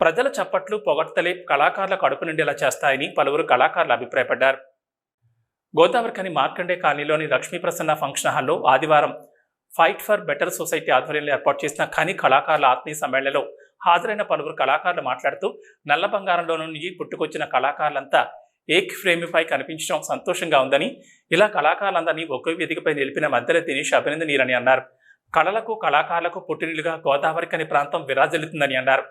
ప్రజల చప్పట్లు పొగడ్తలే కళాకారుల కడుపు నిండేలా చేస్తాయని పలువురు కళాకారులు అభిప్రాయపడ్డారు. గోదావరికని మార్కండే కాలనీలోని లక్ష్మీ ప్రసన్న ఫంక్షన్ హాల్లో ఆదివారం ఫైట్ ఫర్ బెటర్ సొసైటీ ఆధ్వర్యంలో ఏర్పాటు చేసిన ఖని కళాకారుల ఆత్మీయ సమ్మేళనలో హాజరైన పలువురు కళాకారులు మాట్లాడుతూ నల్ల బంగారంలో నుంచి పుట్టుకొచ్చిన కళాకారులంతా ఏక్ ఫ్రేమిపై కనిపించడం సంతోషంగా ఉందని ఇలా కళాకారులందరినీ ఒకే వేదికపై నిలిపిన మధ్యలో దినేష్ అభినందనీయులని అన్నారు. కళలకు కళాకారులకు పుట్టినిలుగా గోదావరికని ప్రాంతం విరాజిల్లుతుందని అన్నారు.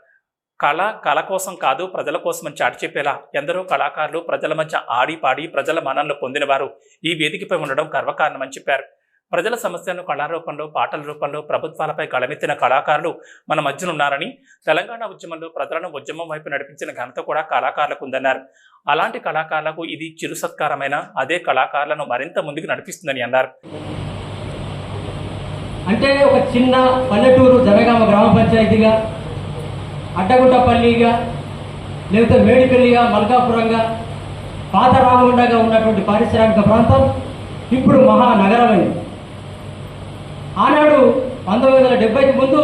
కళ కళ కోసం కాదు ప్రజల కోసమని చాటి చెప్పేలా ఎందరో కళాకారులు ప్రజల మధ్య ఆడి పాడి ప్రజల మనంలో పొందినవారు ఈ వేదికపై ఉండడం గర్వకారణమని చెప్పారు. ప్రజల సమస్యలను కళారూపంలో పాటల రూపంలో ప్రభుత్వాలపై గళమెత్తిన కళాకారులు మన మధ్యన ఉన్నారని తెలంగాణ ఉద్యమంలో ప్రజలను ఉద్యమం వైపు నడిపించిన ఘనత కూడా కళాకారులకు ఉందన్నారు. అలాంటి కళాకారులకు ఇది చిరు సత్కారమైన అదే కళాకారులను మరింత ముందుకు నడిపిస్తుందని అన్నారు. అంటే ఒక చిన్న పల్లెటూరు జనగామ గ్రామ పంచాయతీగా అడ్డగుట్టపల్లిగా లేకపోతే మేడిపల్లిగా మల్కాపురంగా పాత రామగుండగా ఉన్నటువంటి పారిశ్రామిక ప్రాంతం ఇప్పుడు మహానగరమైంది. ఆనాడు పంతొమ్మిది వందల డెబ్బైకి ముందు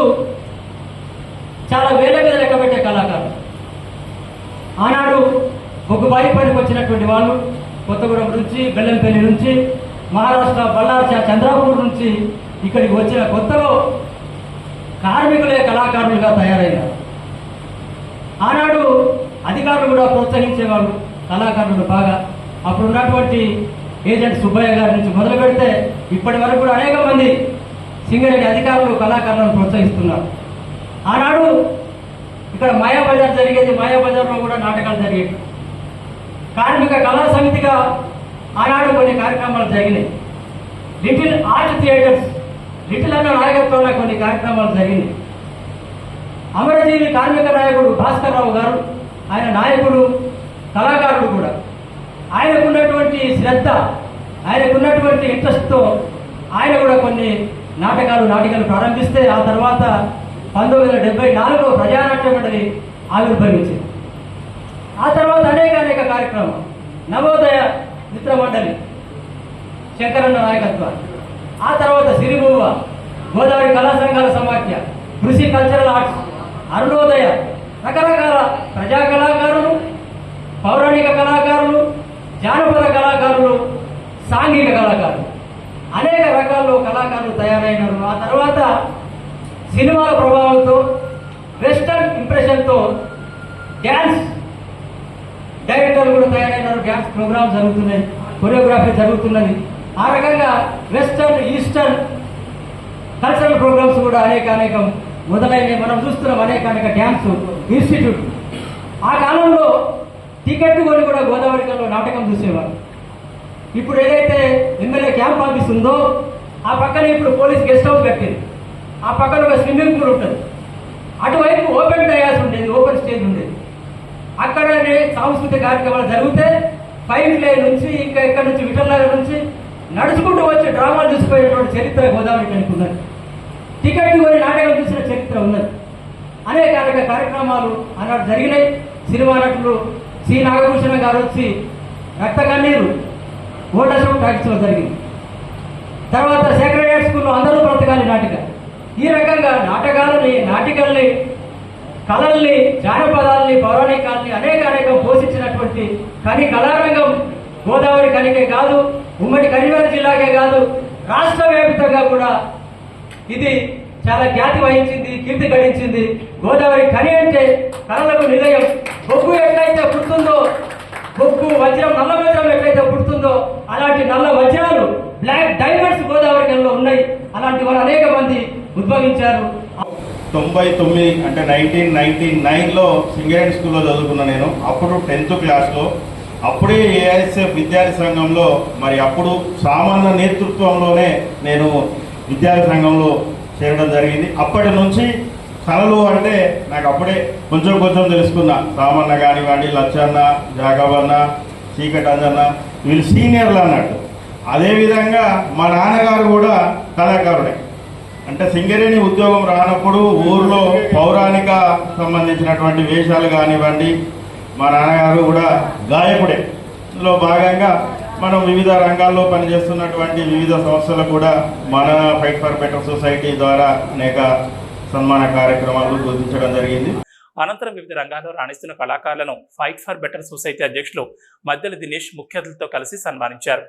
చాలా వేల మీద లెక్క పెట్టే కళాకారులు. ఆనాడు బొగ్గుబాయి పనికి వచ్చినటువంటి వాళ్ళు కొత్తగూడెం నుంచి బెల్లంపల్లి నుంచి మహారాష్ట్ర బళ్ళార్చ చంద్రాపూర్ నుంచి ఇక్కడికి వచ్చిన కొత్తలో కార్మికులే కళాకారులుగా తయారయ్యారు ఆనాడు అధికారులు కూడా ప్రోత్సహించేవాళ్ళు కళాకారులు బాగా. అప్పుడు ఉన్నటువంటి ఏజెంట్ సుబ్బయ్య గారి నుంచి మొదలు పెడితే ఇప్పటి వరకు కూడా అనేక మంది సింగరేణి అధికారులు కళాకారులను ప్రోత్సహిస్తున్నారు. ఆనాడు ఇక్కడ మాయాబజార్ జరిగేది మాయాబజార్లో కూడా నాటకాలు జరిగేవి కార్మిక కళా సమితిగా ఆనాడు కొన్ని కార్యక్రమాలు జరిగినాయి. లిటిల్ ఆర్ట్ థియేటర్స్ లిటిల్ అన్న నాయకత్వంలో కొన్ని కార్యక్రమాలు జరిగినాయి. అమరజీవి కార్మిక నాయకుడు భాస్కర్రావు గారు ఆయన నాయకుడు కళాకారుడు కూడా. ఆయనకున్నటువంటి శ్రద్ధ ఆయనకున్నటువంటి ఇంట్రెస్ట్తో ఆయన కూడా కొన్ని నాటకాలు నాటికలు ప్రారంభిస్తే ఆ తర్వాత పంతొమ్మిది వందల డెబ్బై నాలుగులో ప్రజానాట్య మండలి ఆవిర్భవించింది. ఆ తర్వాత అనేక అనేక కార్యక్రమాలు. నవోదయ మిత్ర మండలి శంకరన్న నాయకత్వం ఆ తర్వాత సిరిభూవ గోదావరి కళా సంఘాల సమాఖ్య కృషి కల్చరల్ ఆర్ట్స్ అరుణోదయ రకరకాల ప్రజా కళాకారులు పౌరాణిక కళాకారులు జానపద కళాకారులు సాంఘిక కళాకారులు. అనేక రకాల్లో కళాకారులు తయారైనారు. ఆ తర్వాత సినిమాల ప్రభావంతో వెస్టర్న్ ఇంప్రెషన్తో డ్యాన్స్ డైరెక్టర్లు కూడా తయారైనారు. డ్యాన్స్ ప్రోగ్రామ్ జరుగుతున్నాయి కొరియోగ్రఫీ జరుగుతున్నది. ఆ రకంగా వెస్టర్న్ ఈస్టర్న్ కల్చరల్ ప్రోగ్రామ్స్ కూడా అనేక అనేకం మొదలైనవి మనం చూస్తున్నాం అనేక అనేక డ్యాన్స్ ఇన్స్టిట్యూట్. ఆ కాలంలో టికెట్ కొని కూడా గోదావరికల్లో నాటకం చూసేవారు. ఇప్పుడు ఏదైతే ఎమ్మెల్యే క్యాంప్ ఆఫీస్ ఉందో ఆ పక్కన ఇప్పుడు పోలీస్ గెస్ట్ హౌస్ కట్టింది. ఆ పక్కన ఒక స్విమ్మింగ్ పూల్ ఉంటుంది. అటువైపు ఓపెన్ డయాస్ ఉండేది ఓపెన్ స్టేజ్ ఉండేది. అక్కడనే సాంస్కృతిక కార్యక్రమాలు జరిగితే ఫైవ్ లే నుంచి ఇంకా ఇక్కడ నుంచి విఠలనగర్ నుంచి నడుచుకుంటూ వచ్చి డ్రామాలు చూసిపోయేటువంటి చరిత్ర గోదావరి కనుక ఉన్నది. టికెట్ కొని నాటకం చూసిన చరిత్ర ఉన్నది. అనేక అనేక కార్యక్రమాలు ఆనాడు జరిగినాయి. సినిమా నటులు సి. నాగభూషణ గారు వచ్చి రక్త కన్నీరు ఓటర్స్ టాకీస్లో జరిగింది. తర్వాత సెక్రటరియట్ స్కూల్లో అందరూ బ్రతకాలి నాటిక. ఈ రకంగా నాటకాలని నాటికల్ని కళల్ని జానపదాల్ని పౌరాణికాల్ని అనేక అనేక పోషించినటువంటి కని కళారంగం గోదావరి కనికే కాదు ఉమ్మడి కరీంనగర్ జిల్లాకే కాదు రాష్ట్ర వ్యాప్తంగా కూడా ఇది చాలా ఖ్యాతి వహించింది కీర్తి గడించింది. గోదావరి కని అంటే కళలకు నిలయం. బొగ్గు ఎట్లయితే పుడుతుందో బొగ్గు వజ్రం నల్ల వజ్రం ఎట్లయితే పుడుతుందో అలాంటి నల్ల వజ్రాలు బ్లాక్ డైమండ్స్ గోదావరి నెలలో ఉన్నాయి. అలాంటి వారు అనేక మంది ఉద్భవించారు. తొంభై తొమ్మిది అంటే నైన్టీన్ నైన్టీ నైన్లో సింగరేణి స్కూల్లో చదువుకున్నా నేను. అప్పుడు టెన్త్ క్లాస్లో అప్పుడే ఏఐఎస్ఎఫ్ విద్యార్థి సంఘంలో మరి అప్పుడు సామాన్య నేతృత్వంలోనే నేను విద్యార్థి సంఘంలో చేరడం జరిగింది. అప్పటి నుంచి కళలు అంటే నాకు అప్పుడే కొంచెం కొంచెం తెలుసుకున్నా. రామన్న కానివ్వండి లచ్చన్న జాగవన్న చీకటి అంజన్న వీళ్ళు సీనియర్లు అన్నట్టు. అదేవిధంగా మా నాన్నగారు కూడా కళాకారుడే. అంటే సింగరేణి ఉద్యోగం రానప్పుడు ఊర్లో పౌరాణిక సంబంధించినటువంటి వేషాలు కానివ్వండి మా నాన్నగారు కూడా గాయకుడే. ఇందులో భాగంగా మనం వివిధ రంగాల్లో పనిచేస్తున్నటువంటి వివిధ సంస్థలు కూడా మన ఫైట్ ఫర్ బెటర్ సొసైటీ ద్వారా అనేక సన్మాన కార్యక్రమాలు గుర్తించడం జరిగింది. అనంతరం వివిధ రంగాల్లో రాణిస్తున్న కళాకారులను ఫైట్ ఫర్ బెటర్ సొసైటీ అధ్యక్షులు మద్దెల దినేష్ ముఖ్య అతిథులతో కలిసి సన్మానించారు.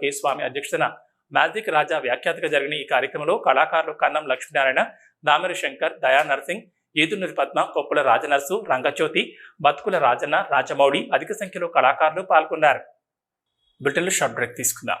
కె. స్వామి అధ్యక్షతన మ్యాజిక్ రాజా వ్యాఖ్యాతగా జరిగిన ఈ కార్యక్రమంలో కళాకారులు కన్నం లక్ష్మీనారాయణ దామరి శంకర్ దయా నరసింగ్ ఈదునూరి పద్మ కొప్పుల రాజనర్సు రంగజ్యోతి బతుకుల రాజన్న రాజమౌళి అధిక సంఖ్యలో కళాకారులు పాల్గొన్నారు. బ్రిటన్లో షార్ట్ బ్రేక్ తీసుకుందాం.